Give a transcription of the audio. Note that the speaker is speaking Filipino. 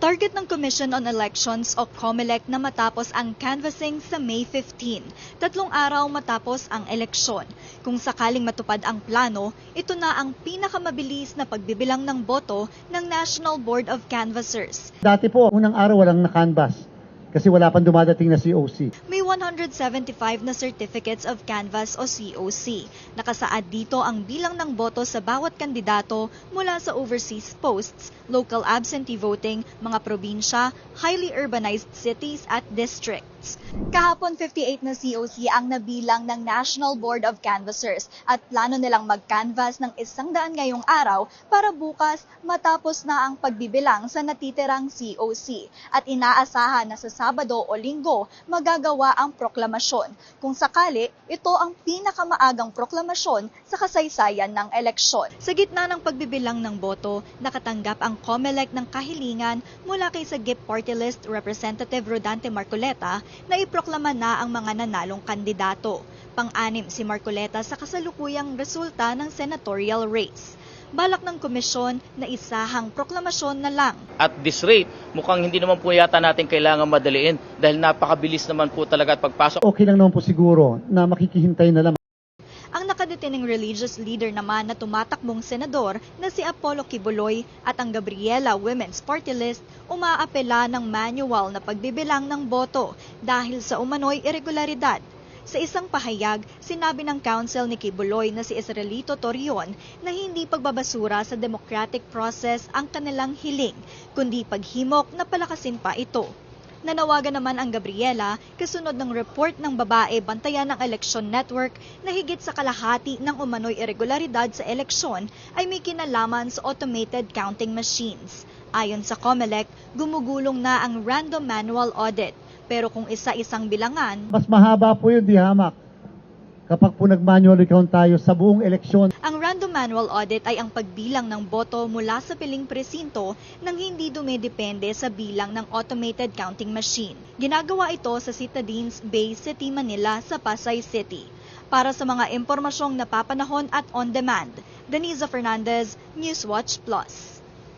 Target ng Commission on Elections o COMELEC na matapos ang canvassing sa May 15, tatlong araw matapos ang eleksyon. Kung sakaling matupad ang plano, ito na ang pinakamabilis na pagbibilang ng boto ng National Board of Canvassers. Dati po, unang araw walang na-canvas kasi wala pang dumadating na COC. May 175 na certificates of canvass o COC. Nakasaad dito ang bilang ng boto sa bawat kandidato mula sa overseas posts, local absentee voting, mga probinsya, highly urbanized cities at districts. Kahapon 58 na COC ang nabilang ng National Board of Canvassers at plano nilang mag-canvass ng isang daan ngayong araw para bukas matapos na ang pagbibilang sa natitirang COC at inaasahan na sa Sabado o Linggo magagawa ang proklamasyon. Kung sakali, ito ang pinakamaagang proklamasyon sa kasaysayan ng eleksyon. Sa gitna ng pagbibilang ng boto, nakatanggap ang COMELEC ng kahilingan mula kay Sagip Party List Representative Rodante Marcoleta na iproklama na ang mga nanalong kandidato. Pang-anim si Marcoleta sa kasalukuyang resulta ng senatorial race. Balak ng komisyon na isahang proklamasyon na lang. At this rate, mukhang hindi naman po yata natin kailangan madaliin dahil napakabilis naman po talaga at pagpasok Okay lang naman po siguro na makikihintay na lang. Ang nakadetining religious leader naman na tumatakbong senador na si Apollo Kibuloy at ang Gabriela Women's Party List umaapela ng manual na pagbibilang ng boto dahil sa umano'y irregularidad. Sa isang pahayag, sinabi ng council ni Kibuloy na si Israelito Torion na hindi pagbabasura sa democratic process ang kanilang hiling, kundi paghimok na palakasin pa ito. Nanawagan naman ang Gabriela kasunod ng report ng babae bantayan ng Election Network na higit sa kalahati ng umano'y irregularidad sa eleksyon ay may kinalaman sa automated counting machines. Ayon sa COMELEC, gumugulong na ang random manual audit. Pero kung isa-isang bilangan, Mas mahaba po yun, di hamak. Kapag po nag-manual recount tayo sa buong eleksyon, Ang random manual audit ay ang pagbilang ng boto mula sa piling presinto nang hindi dumidepende sa bilang ng automated counting machine. Ginagawa ito sa Citadines Bay City, Manila sa Pasay City. Para sa mga impormasyong napapanahon at on-demand, Denise Fernandez, Newswatch Plus.